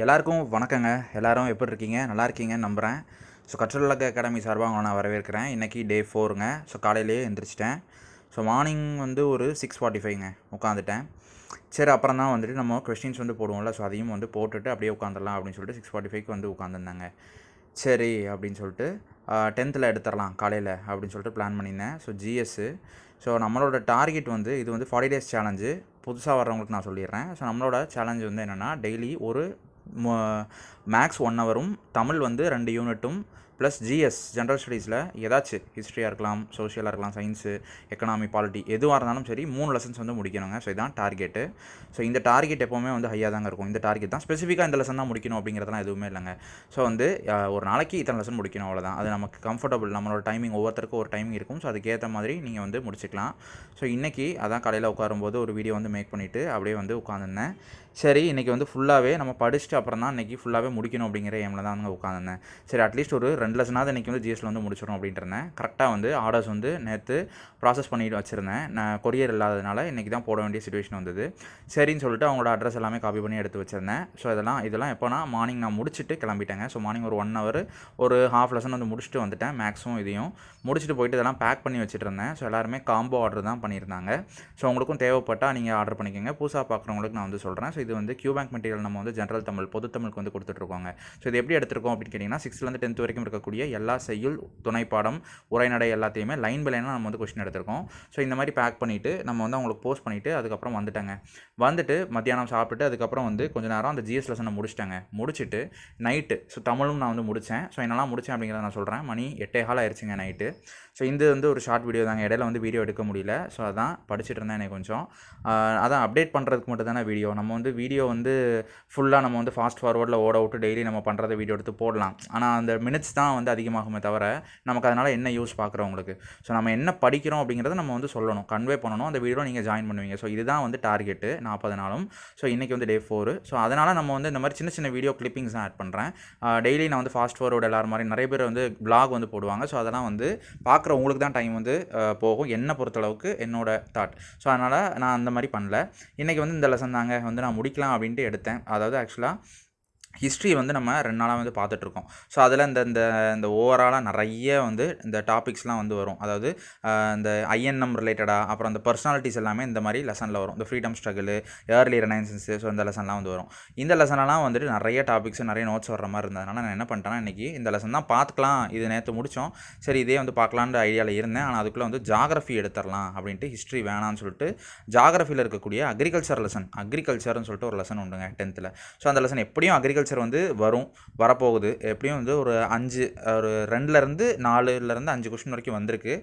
எல்லாருக்கும் வணக்கங்க. எல்லாரும் எப்படி இருக்கீங்க? நல்லா இருக்கீங்கன்னு நம்புகிறேன் ஸோ கற்றலக அகாடமி சார்பாக உங்களை நான் வரவேற்கிறேன். இன்றைக்கி டே ஃபோருங்க ஸோ காலையிலேயே எந்திரிச்சிட்டேன். ஸோ மார்னிங் வந்து ஒரு சிக்ஸ் ஃபார்ட்டி ஃபைவ்ங்க உட்காந்துட்டேன். சரி அப்புறம் தான் வந்துட்டு நம்ம கொஸ்டின்ஸ் வந்து போடுவோம்ல. ஸோ அதையும் வந்து போட்டுட்டு அப்படியே உட்காந்துடலாம் அப்படின்னு சொல்லிட்டு சிக்ஸ் ஃபார்ட்டி ஃபைவ்க்கு வந்து உட்காந்துருந்தாங்க. சரி அப்படின்னு சொல்லிட்டு டென்த்தில் எடுத்துடலாம் காலையில் அப்படின்னு சொல்லிட்டு பிளான் பண்ணியிருந்தேன். ஸோ ஜிஎஸ்ஸு ஸோ நம்மளோட டார்கெட் வந்து இது வந்து ஃபார்ட்டி டேஸ் சேலஞ்சு புதுசாக வர்றவங்களுக்கு நான் சொல்லிடுறேன். ஸோ நம்மளோட சேலஞ்ச் வந்து என்னென்னா டெய்லி ஒரு மேக்ஸ் ஒன் ஹவரும் தமிழ் வந்து ரெண்டு யூனிட்டும் ப்ளஸ் ஜிஎஸ் ஜென்ரல் ஸ்டடீஸில் ஏதாச்சும் ஹிஸ்ட்ரியாக இருக்கலாம் சோஷியலாக இருக்கலாம் சயின்ஸு எக்கனாமி பாலிட்டி எதுவாக இருந்தாலும் சரி மூணு லெசன்ஸ் வந்து முடிக்கணுங்க. ஸோ இதான் டார்கெட்டு ஸோ இந்த டார்கெட் எப்போவுமே வந்து ஹையாக தாங்க இருக்கும். இந்த டார்கெட் தான் ஸ்பெசிஃபிக்காக இந்த லெசன் தான் முடிக்கணும் அப்படிங்கிறதுலாம் எதுவுமே இல்லைங்க. ஸோ வந்து ஒரு நாளைக்கு இத்தனை லெசன் முடிக்கணும் அவ்வளோதான் அது நமக்கு கம்ஃபர்டபுள் நம்மளோட டைமிங் ஒவ்வொருத்தருக்கும் ஒரு டைமிங் இருக்கும். ஸோ அதுக்கேற்ற மாதிரி நீங்கள் வந்து முடிச்சுக்கலாம். ஸோ இன்றைக்கி அதான் கடையில் உட்காரும்போது ஒரு வீடியோ வந்து மேக் பண்ணிவிட்டு அப்படியே வந்து உட்காந்துருந்தேன். சரி இன்றைக்கி வந்து ஃபுல்லாகவே நம்ம படிச்சுட்டு அப்புறம் தான் இன்றைக்கி ஃபுல்லாகவே முடிக்கணும் அப்படிங்கிற எய்மில் தான் வந்து உட்காந்துருந்தேன். சரி அட்லீஸ்ட் ஒரு ரெண்டு அன்லஸ்னாவது இன்றைக்கி வந்து ஜிஎஸ்டியில் வந்து முடிச்சிடும் அப்படின்ட்டு இருந்தேன் கரெக்டாக வந்து ஆர்டர்ஸ் வந்து நேற்று ப்ராசஸ் பண்ணிட்டு வச்சுருந்தேன். நான் கொரியர் இல்லாததுனால இன்றைக்கி தான் போட வேண்டிய சுச்சுவேஷன் வந்தது. சரின்னு சொல்லிட்டு அவங்களோட அட்ரஸ் எல்லாமே காப்பி பண்ணி எடுத்து வச்சுருந்தேன். ஸோ இதெல்லாம் இதெல்லாம் எப்போனா மார்னிங் நான் முடிச்சுட்டு கிளம்பிட்டேங்க. ஸோ மார்னிங் ஒரு ஒன் ஹவர் ஒரு ஹாஃப் லெசன் வந்து முடிச்சுட்டு வந்துட்டேன் மேக்ஸும் இதையும். முடிச்சுட்டு போயிட்டு இதெல்லாம் பேக் பண்ணி வச்சுட்டு இருந்தேன் ஸோ எல்லாருமே காம்போ ஆர்டர் தான் பண்ணியிருந்தாங்க. ஸோ உங்களுக்கும் தேவைப்பட்டால் நீங்கள் ஆர்டர் பண்ணிக்கோங்க. புதுசாக பார்க்குறவங்களுக்கு நான் வந்து சொல்கிறேன் ஸோ இது வந்து கியூ பேங்க் மெட்டீரியல் நம்ம வந்து ஜென்ரல் தமிழ் பொது தமிழுக்கு வந்து கொடுத்துட்ருக்கோங்க. ஸோ இது எப்படி எடுத்துருக்கோம் அப்படின்னு கேட்டிங்கன்னா சிக்ஸ்த்லேருந்து டென்த் வரைக்கும் இருக்கக்கூடிய எல்லா செய்யுள் துணைப்பாடம் உரைநடை எல்லாத்தையுமே லைன் பை லைனாக நம்ம வந்து கொஸ்டின் எடுத்திருக்கோம். ஸோ இந்த மாதிரி பேக் பண்ணிவிட்டு நம்ம வந்து அவங்களுக்கு போஸ்ட் பண்ணிவிட்டு அதுக்கப்புறம் வந்துட்டாங்க. வந்துட்டு மத்தியானம் சாப்பிட்டுட்டு அதுக்கப்புறம் வந்து கொஞ்ச நேரம் அந்த ஜிஎஸ் லெசனை முடிச்சிட்டாங்க. முடிச்சுட்டு நைட்டு ஸோ தமிழும் நான் வந்து முடித்தேன் ஸோ என்னெல்லாம் முடித்தேன் அப்படிங்கிறத நான் சொல்கிறேன் மணி எட்டே கால் ஆயிடுச்சுங்க நைட்டு ஸோ இது வந்து ஒரு ஷார்ட் வீடியோ தாங்க. இடையில வந்து வீடியோ எடுக்க முடியல. ஸோ அதான் படிச்சுட்டு இருந்தேன் எனக்கு கொஞ்சம். அதான் அப்டேட் பண்ணுறதுக்கு மட்டும் தானே வீடியோ நம்ம வந்து வீடியோ வந்து ஃபுல்லாக நம்ம வந்து ஃபாஸ்ட் ஃபார்வர்டில் ஓட விட்டு டெய்லி நம்ம பண்ணுறத வீடியோ எடுத்து போடலாம். ஆனால் அந்த மினிட்ஸ் தான் வந்து அதிகமாகுமே தவிர நமக்கு அதனால் என்ன யூஸ் பார்க்குறவங்களுக்கு. ஸோ நம்ம என்ன படிக்கிறோம் அப்படிங்கிறத நம்ம வந்து சொல்லணும். கன்வே பண்ணணும். அந்த வீடியோ நீங்கள் ஜாயின் பண்ணுவீங்க. ஸோ இதுதான் வந்து டார்கெட்டு நாற்பது நாளும். ஸோ இன்றைக்கி வந்து டே ஃபோரு ஸோ அதனால் நம்ம வந்து இந்த மாதிரி சின்ன சின்ன வீடியோ கிளிப்பிங்ஸ் தான் ஆட் பண்ணுறேன் டெய்லி நான் வந்து ஃபாஸ்ட் ஃபார்வர்டு எல்லாரும் மாதிரி நிறைய பேர் வந்து பிளாக் வந்து போடுவாங்க. ஸோ அதெல்லாம் வந்து பார்க்குற உங்களுக்கு தான் டைம் வந்து போகும். என்னை பொறுத்தளவுக்கு என்னோட தாட் ஸோ அதனால் நான் அந்த மாதிரி பண்ணல. இன்றைக்கி வந்து இந்த லெசன் தாங்க. வந்து நான் முடிக்கலாம் அப்படின்ட்டு எடுத்தேன். அதாவது ஆக்சுவலாக ஹிஸ்ட்ரி வந்து நம்ம ரெண்டு நாளாக வந்து பார்த்துட்ருக்கோம். ஸோ அதில் இந்த இந்த இந்த ஓவராலாக நிறைய வந்து இந்த டாபிக்ஸ்லாம் வந்து வரும். அதாவது இந்த ஐஎன்எம் ரிலேட்டடாக அப்புறம் இந்த பர்சனாலிட்டிஸ் எல்லாமே இந்த மாதிரி லெசனில் வரும். இந்த freedom struggle early renaissance so இந்த லெசன்லாம் வந்து வரும். இந்த லெசனெல்லாம் வந்துட்டு நிறைய டாபிக்ஸ் நிறைய நோட்ஸ் வர்ற மாதிரி இருந்ததுனால நான் என்ன பண்ணிட்டேன்னா இன்றைக்கி இந்த லெசன் தான் பார்த்துக்கலாம். இது நேற்று முடித்தோம் சரி இதே வந்து பார்க்கலான்ற ஐடியாவில் இருந்தேன். ஆனால் அதுக்குள்ளே வந்து ஜாகிரஃபி எடுத்துடலாம் அப்படின்ட்டு ஹிஸ்ட்ரி வேணாம்னு சொல்லிட்டு ஜாகிரஃபியில் இருக்கக்கூடிய அக்ரிகல்ச்சர் லெசன் அக்ரிகல்ச்சர்னு சொல்லிட்டு ஒரு லெசன் உண்டுங்க டென்த்தில் ஸோ அந்த லெசன் எப்படியும் அக்ரிகல்ச்சர் வந்து வரும் வரப்போகுது. எப்படியும் வந்து ஒரு அஞ்சு ஒரு ரெண்டுலேருந்து நாலுலேருந்து அஞ்சு கொஷின் வரைக்கும் வந்திருக்கு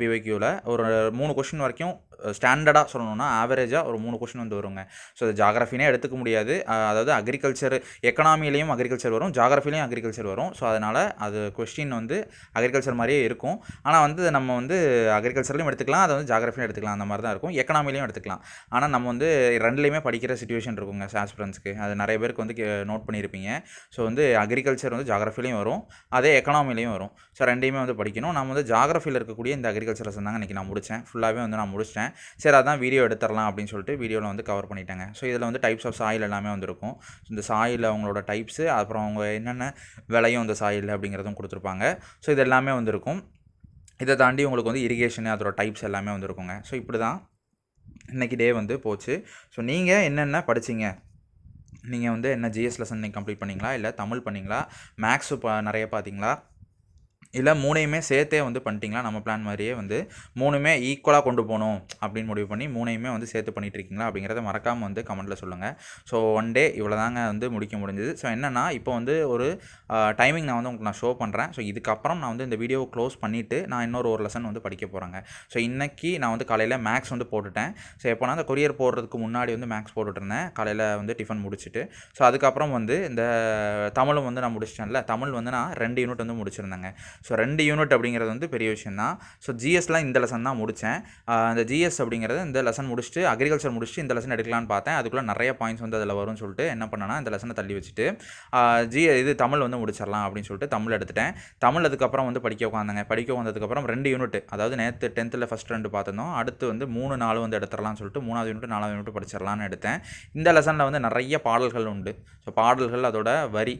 பிவைக்யூவில் ஒரு மூணு கொஷின் வரைக்கும் ஸ்டாண்டர்டாக சொல்லணும்னா ஆவரேஜாக ஒரு மூணு கொஷின் வந்து வருங்க. ஸோ அது ஜாகிரஃபினே எடுத்துக்க முடியாது. அதாவது அக்ரிகல்ச்சர் எக்கனாமிலையும் அக்ரிகல்ச்சர் வரும் ஜாகிரஃபிலையும் அக்ரிகல்ச்சர் வரும். ஸோ அதனால் அது கொஸ்டின் வந்து அக்ரிகல்ச்சர் மாதிரியே இருக்கும். ஆனால் வந்து நம்ம வந்து அக்ரிகல்ச்சர்லையும் எடுத்துக்கலாம் அதை வந்து ஜாகிரஃபிலையும் எடுத்துக்கலாம் அந்த மாதிரி தான் இருக்கும். எக்கனாமிலையும் எடுத்துக்கலாம். ஆனால் நம்ம வந்து ரெண்டுலேயுமே படிக்கிற சுச்சுவேஷன் இருக்குங்க சாஸ்பிரன்ஸ்க்கு அது நிறைய பேருக்கு வந்து நோட் பண்ணியிருப்பீங்க. ஸோ வந்து அக்ரிகல்ச்சர் வந்து ஜாகிரஃபிலையும் வரும் அதே எக்கனாமிலையும் வரும். ஸோ ரெண்டையுமே வந்து படிக்கணும். நம்ம வந்து ஜாகிரஃபியில் இருக்கக்கூடிய இந்த அக்ரிகல்ச்சர் லெசன் தாங்க இன்றைக்கி நான் முடித்தேன் ஃபுல்லாகவே வந்து நான் முடிச்சிட்டேன். சரி அதான் வீடியோ எடுத்துடலாம் அப்படின்னு சொல்லிட்டு வீடியோவில் வந்து கவர் பண்ணிட்டாங்க. ஸோ இதில் வந்து டைப்ஸ் ஆஃப் சாயில் எல்லாமே வந்திருக்கும். இந்த சாயில் அவங்களோட டைப்ஸு அப்புறம் அவங்க என்னென்ன விலையும் இந்த சாயில் அப்படிங்கிறதும் கொடுத்துருப்பாங்க. ஸோ இது எல்லாமே வந்திருக்கும். இதை தாண்டி உங்களுக்கு வந்து இரிகேஷனு அதோட டைப்ஸ் எல்லாமே வந்திருக்குங்க. ஸோ இப்படி தான் இன்றைக்கி டே வந்து போச்சு. ஸோ நீங்கள் என்னென்ன படிச்சீங்க? நீங்கள் வந்து என்ன ஜிஎஸ் லெசன் நீங்கள் கம்ப்ளீட் பண்ணீங்களா? இல்லை தமிழ் பண்ணீங்களா? மேக்ஸு ப நிறைய பார்த்தீங்களா? இல்லை மூணையுமே சேர்த்தே வந்து பண்ணிட்டீங்களா? நம்ம பிளான் மாதிரியே வந்து மூணுமே ஈக்குவலாக கொண்டு போகணும் அப்படின்னு முடிவு பண்ணி மூணையுமே வந்து சேர்த்து பண்ணிட்டு இருக்கீங்களா? அப்படிங்கிறத மறக்காமல் வந்து கமெண்ட்டில் சொல்லுங்கள் ஸோ ஒன் டே இவ்வளோ தாங்க வந்து முடிக்க முடிஞ்சது. ஸோ என்னென்னா இப்போ வந்து ஒரு டைமிங் நான் வந்து உங்களுக்கு நான் ஷோ பண்ணுறேன் ஸோ இதுக்கப்புறம் நான் வந்து இந்த வீடியோவை க்ளோஸ் பண்ணிவிட்டு நான் இன்னொரு ஒரு லெசன் வந்து படிக்க போகிறேங்க ஸோ இன்றைக்கி நான் வந்து காலையில் மேக்ஸ் வந்து போட்டுட்டேன். ஸோ எப்போனா அந்த கொரியர் போடுறதுக்கு முன்னாடி வந்து மேக்ஸ் போட்டுட்டு இருந்தேன் காலையில் வந்து டிஃபன் முடிச்சுட்டு. ஸோ அதுக்கப்புறம் வந்து இந்த தமிழும் வந்து நான் முடிச்சிட்டேன்ல. தமிழ் வந்து நான் ரெண்டு யூனிட் வந்து முடிச்சிருந்தேங்க. ஸோ ரெண்டு யூனிட் அப்படிங்கிறது வந்து பெரிய விஷயம் தான் ஸோ ஜிஎஸ்லாம் இந்த லெசன் தான் முடித்தேன் அந்த ஜிஎஸ் அப்படிங்கிறது இந்த லெசன் முடிச்சுட்டு அக்ரிகல்ச்சர் முடிச்சுட்டு இந்த லெசன் எடுக்கலான்னு பார்த்தேன். அதுக்குள்ளே நிறைய பாயிண்ட்ஸ் வந்து அதில் வரும்னு சொல்லிட்டு என்ன பண்ணேன்னா இந்த லெசனை தள்ளி வச்சுட்டு ஜி இது தமிழ் வந்து முடிச்சிடலாம் அப்படின்னு சொல்லிட்டு தமிழ் எடுத்துட்டேன். தமிழ் அதுக்கப்புறம் வந்து படிக்க உட்காந்தாங்க படிக்க வந்ததுக்கப்புறம் ரெண்டு யூனிட் அதாவது நேற்று டென்த்தில் ஃபஸ்ட் ரெண்டு பார்த்துருந்தோம். அடுத்து வந்து மூணு நாலு வந்து எடுத்துடலாம்னு சொல்லிட்டு மூணாவது யூனிட் நாலாவது யூனிட் படிச்சிடலாம்னு எடுத்தேன். இந்த லெசனில் வந்து நிறைய பாடல்கள் உண்டு. ஸோ பாடல்கள் அதோட வரி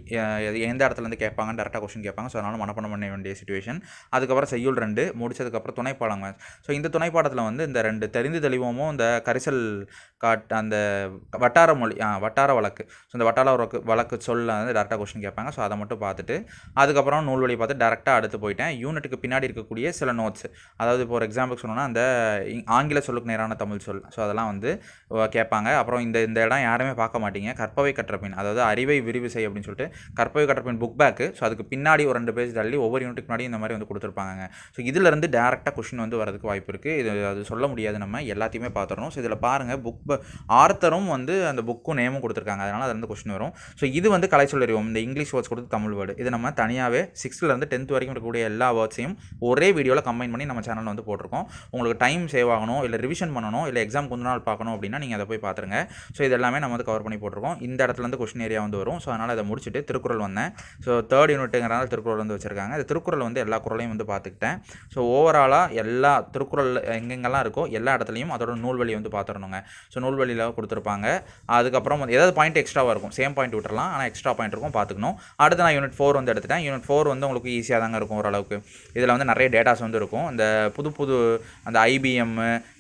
எந்த இடத்துலேருந்து கேட்பாங்க டேரெக்டாக கொஸ்டின் கேட்பாங்க. ஸோ அதனால் மனப்பணம் பண்ண வேண்டிய சுச்சுவேஷன் அதுக்கப்புறம் செய்யுள் ரெண்டு முடிச்சதுக்கப்புறம் துணைப்பாடங்க ஸோ இந்த துணைப்பாடத்தில் வந்து இந்த ரெண்டு தெரிந்து தெளிவோமும் இந்த கரிசல் காட் அந்த வட்டார மொழி வட்டார வழக்கு. ஸோ இந்த வட்டார வழக்கு வழக்கு சொல்ல வந்து டேரெக்டாக கொஸ்டின் கேட்பாங்க. ஸோ அதை மட்டும் பார்த்துட்டு அதுக்கப்புறம் நூல் வழி பார்த்து டேரெக்டாக அடுத்து போயிட்டேன். யூனிட்டுக்கு பின்னாடி இருக்கக்கூடிய சில நோட்ஸ் அதாவது இப்போ ஒரு எக்ஸாம்பிள் சொன்னோன்னா அந்த ஆங்கில சொல்லுக்கு நேரான தமிழ் சொல். ஸோ அதெல்லாம் வந்து கேட்பாங்க. அப்புறம் இந்த இந்த இடம் யாருமே பார்க்க மாட்டீங்க. கற்பவை கற்றப்பின் அதாவது அறிவை விரிவு செய் அப்படின்னு சொல்லிட்டு கற்பவை கற்றப்பின் புக் பேக்கு ஸோ அதுக்கு பின்னாடி ஒரு ரெண்டு பேஜ் தள்ளி ஒவ்வொரு யூனிட்டுக்கு முன்னாடி இந்த மாதிரி வந்து கொடுத்துருப்பாங்க ஸோ இதிலிருந்து டேரெக்டாக கொஷின் வந்து வரதுக்கு வாய்ப்பு இருக்குது இது அது சொல்ல முடியாது. நம்ம எல்லாத்தையுமே பார்த்துடணும். ஸோ இதில் பாருங்கள் புக் ஆர்த்தரும் வந்து அந்த புக்கும் நேமும் கொடுத்துருக்காங்க. அதனால் அதுலேருந்து கொஷின் வரும். ஸோ இது வந்து கலைச்சொல் அறிவோம் இந்த இங்கிலீஷ் வேர்ட்ஸ் கொடுத்து தமிழ் வேர்டு இது நம்ம தனியாகவே சிக்ஸ்த்துலேருந்து டென்த் வரைக்கும் இருக்கக்கூடிய எல்லா வேர்ட்ஸையும் ஒரே வீடியோவில் கம்பைன் பண்ணி நம்ம சேனலில் வந்து போட்டிருக்கோம். உங்களுக்கு டைம் சேவ் ஆகணும் இல்லை ரிவிஷன் பண்ணணும் இல்லை எக்ஸாம் கொஞ்ச நாள் பார்க்கணும் அப்படின்னா நீங்கள் அதை போய் பார்த்துருங்க. ஸோ இது எல்லாமே நம்ம வந்து கவர் பண்ணி போட்டிருக்கோம். இந்த இடத்துல இருந்து கொஷின் ஏரியா வந்து வரும். ஸோ அதனால் அதை முடிச்சுட்டு திருக்குறள் வந்தேன். ஸோ தேர்ட் யூனிட்டுங்கிறனால திருக்குறள் வந்து வச்சுருக்காங்க. அது திருக்குறள் திருக்குறள் வந்து எல்லா குரலையும் வந்து பார்த்துக்கிட்டேன். ஸோ ஓவராலாக எல்லா திருக்குறள் எங்கெங்கெல்லாம் இருக்கோ எல்லா இடத்துலையும் அதோட நூல்வழி வந்து பார்த்துடணுங்க. ஸோ நூல்வழியில் கொடுத்துருப்பாங்க. அதுக்கப்புறம் வந்து ஏதாவது பாயிண்ட் எக்ஸ்ட்ராவாக இருக்கும். சேம் பாயிண்ட் விட்டுறலாம். ஆனால் எக்ஸ்ட்ரா பாயிண்ட் இருக்கும். பார்த்துக்கணும். அடுத்து நான் யூனிட் ஃபோர் வந்து எடுத்துட்டேன். யூனிட் ஃபோர் வந்து உங்களுக்கு ஈஸியாக தாங்க இருக்கும் ஓரளவுக்கு. இதில் வந்து நிறைய டேட்டாஸ் வந்து இருக்கும். இந்த புது புது அந்த ஐபிஎம்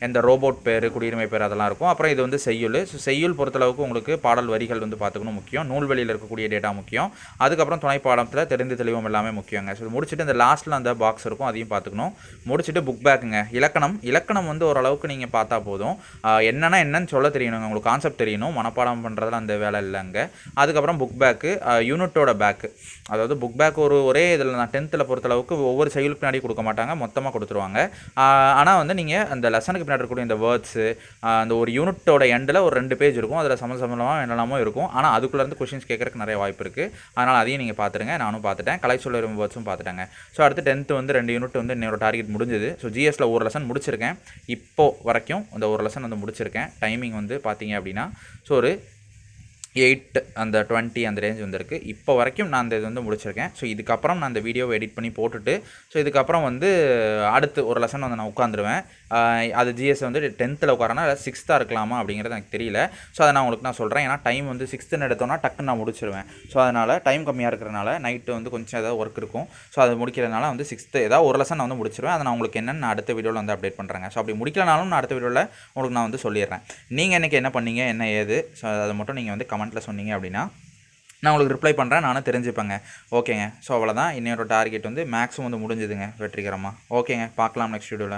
இந்த ரோபோட் பேர் குடியுரிமை பேர் அதெல்லாம் இருக்கும். அப்புறம் இது வந்து செய்யுள். ஸோ செய்யுள் பொறுத்தளவுக்கு உங்களுக்கு பாடல் வரிகள் வந்து பார்த்துக்கணும் முக்கியம். நூல்வெளியில் இருக்கக்கூடிய டேட்டா முக்கியம். அதுக்கப்புறம் துணை பாடத்தில் தெரிந்து தெளிவும் எல்லாமே முக்கியங்க. ஸோ முடிச்சு முடிச்சுட்டு இந்த லாஸ்ட்டில் அந்த பாக்ஸ் இருக்கும் அதையும் பார்த்துக்கணும். முடிச்சுட்டு புக் பேக்குங்க இலக்கணம். இலக்கணம் வந்து ஓரளவுக்கு நீங்கள் பார்த்தா போதும். என்னென்னா என்னன்னா என்னன்னு சொல்ல தெரியணுங்க. உங்களுக்கு கான்செப்ட் தெரியணும். மனப்பாடம் பண்ணுறதுல அந்த வேலை இல்லைங்க. அதுக்கப்புறம் புக் பேக்கு யூனிட்டோட பேக்கு அதாவது புக் பேக் ஒரு ஒரே இதில் நான் டென்த்தில் பொறுத்தளவுக்கு ஒவ்வொரு செயலுக்கு பின்னாடி கொடுக்க மாட்டாங்க. மொத்தமாக கொடுத்துருவாங்க. ஆனால் வந்து நீங்கள் அந்த லெசனுக்கு பின்னாடி இருக்கக்கூடிய இந்த வேர்ட்ஸு அந்த ஒரு யூனிட்டோட எண்டில் ஒரு ரெண்டு பேஜ் இருக்கும். அதில் சம்மந்த சம்மந்தமாக என்னெல்லாமோ இருக்கும். ஆனால் அதுக்குள்ளேருந்து கொஷின்ஸ் கேட்கறதுக்கு நிறைய வாய்ப்பு இருக்குது அதனால் அதையும் நீங்கள் பார்த்துருங்க. நானும் பார்த்துட்டேன். கலை சொல்ல வேர்ட்ஸும் பார்த்துட்டேங்க. ஸோ அடுத்து டென்த்து வந்து ரெண்டு யூனிட் வந்து என்னோட டார்கெட் முடிஞ்சது. ஸோ ஜிஎஸ்சில் ஒரு லெசன் முடிச்சிருக்கேன். இப்போ வரைக்கும் அந்த ஒரு லெசன் வந்து முடிச்சிருக்கேன். டைமிங் வந்து பார்த்தீங்க அப்படின்னா ஸோ ஒரு எயிட் அந்த டுவெண்ட்டி அந்த ரேஞ்ச் வந்திருக்கு. இப்போ வரைக்கும் நான் அந்த இது வந்து முடிச்சிருக்கேன். ஸோ இதுக்கப்புறம் நான் அந்த வீடியோவை எடிட் பண்ணி போட்டுட்டு ஸோ இதுக்கப்புறம் வந்து அடுத்து ஒரு லெசன் வந்து நான் உட்காந்துருவேன் அது ஜிஎஸ் வந்து டென்த்தில் உட்காரனா இல்லை சிக்ஸ்த்தாக இருக்கலாமா அப்படிங்கிறது எனக்கு தெரியல. ஸோ அதை நான் உங்களுக்கு நான் சொல்கிறேன் ஏன்னா டைம் வந்து சிக்ஸ்த்துன்னு எடுத்தோன்னா டக்குன்னு நான் முடிச்சிருவேன். ஸோ அதனால் டைம் கம்மியாக இருக்கிறனால நைட்டு வந்து கொஞ்சம் ஏதாவது ஒர்க் இருக்கும். ஸோ அது முடிக்கிறதுனால வந்து சிக்ஸ்த்து ஏதாவது ஒரு லெசன் நான் வந்து முடிச்சிருவேன். அதை நான் உங்களுக்கு என்னென்னு நான் அடுத்த வீடியோவில் வந்து அப்டேட் பண்ணுறேங்க ஸோ அப்படி முடிக்கலனாலும் நான் அடுத்த வீடியோவில் உங்களுக்கு நான் வந்து சொல்லிடுறேன். நீங்கள் இன்றைக்கி என்ன பண்ணீங்க என்ன ஏது? ஸோ அதை மட்டும் நீங்கள் வந்து கமெண்ட்டில் சொன்னீங்க அப்படின்னா நான் உங்களுக்கு ரிப்ளை பண்ணுறேன் நானும் தெரிஞ்சுப்பேங்க. ஓகேங்க ஸோ அவ்வளோதான் இன்னொரு டார்கெட் வந்து மேக்ஸும் வந்து முடிஞ்சுதுங்க வெற்றிகரமாக ஓகேங்க பார்க்கலாம் நெக்ஸ்ட் வீடியோவில்